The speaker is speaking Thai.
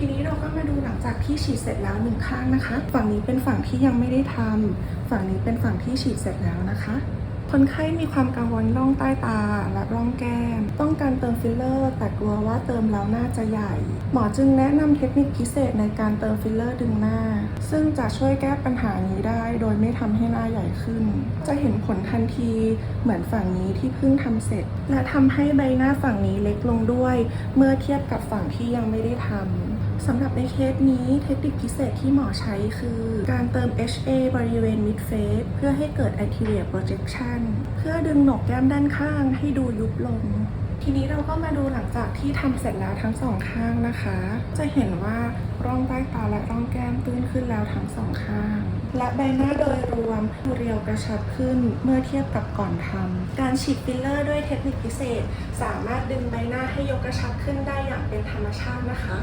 ทีนี้เราก็มาดูหลังจากที่ฉีดเสร็จแล้วหนึ่งข้างนะคะ ฝั่งนี้เป็นฝั่งที่ยังไม่ได้ทำฝั่งนี้เป็นฝั่งที่ฉีดเสร็จแล้วนะคะ คนไข้มีความกังวลร่องใต้ตาและร่องแก้ม องการเติมฟิลเลอร์ แต่กลัวว่าเติมแล้วหน้าจะใหญ่ หมอจึงแนะนำเทคนิคพิเศษในการเติมฟิลเลอร์ดึงหน้า ซึ่งจะช่วยแก้ปัญหานี้ได้ โดยไม่ทำให้หน้าใหญ่ขึ้น จะเห็นผลทันทีเหมือนฝั่งนี้ที่เพิ่งทำเสร็จ และทำให้ใบหน้าฝั่งนี้เล็กลงด้วย เมื่อเทียบกับฝั่งที่ยังไม่ได้ทำสำหรับในเคสนี้เทคนิคพิเศษที่หมอใช้คือ การเติม HA บริเวณ mid face เพื่อให้เกิด anterior projection เพื่อดึงหนกแก้มด้านข้างให้ดูยุบลง ทีนี้เราก็มาดูหลังจากที่ทำเสร็จแล้วทั้งสองข้างนะคะ จะเห็นว่าร่องใต้ตาและร่องแก้มตื้นขึ้นแล้วทั้งสองข้าง และใบหน้าโดยรวมดูเรียวกระชับขึ้นเมื่อเทียบกับก่อนทำการฉีดฟิลเลอร์ด้วยเทคนิคพิเศษ สามารถดึงใบหน้าให้ยกกระชับขึ้นได้อย่างเป็นธรรมชาตินะคะ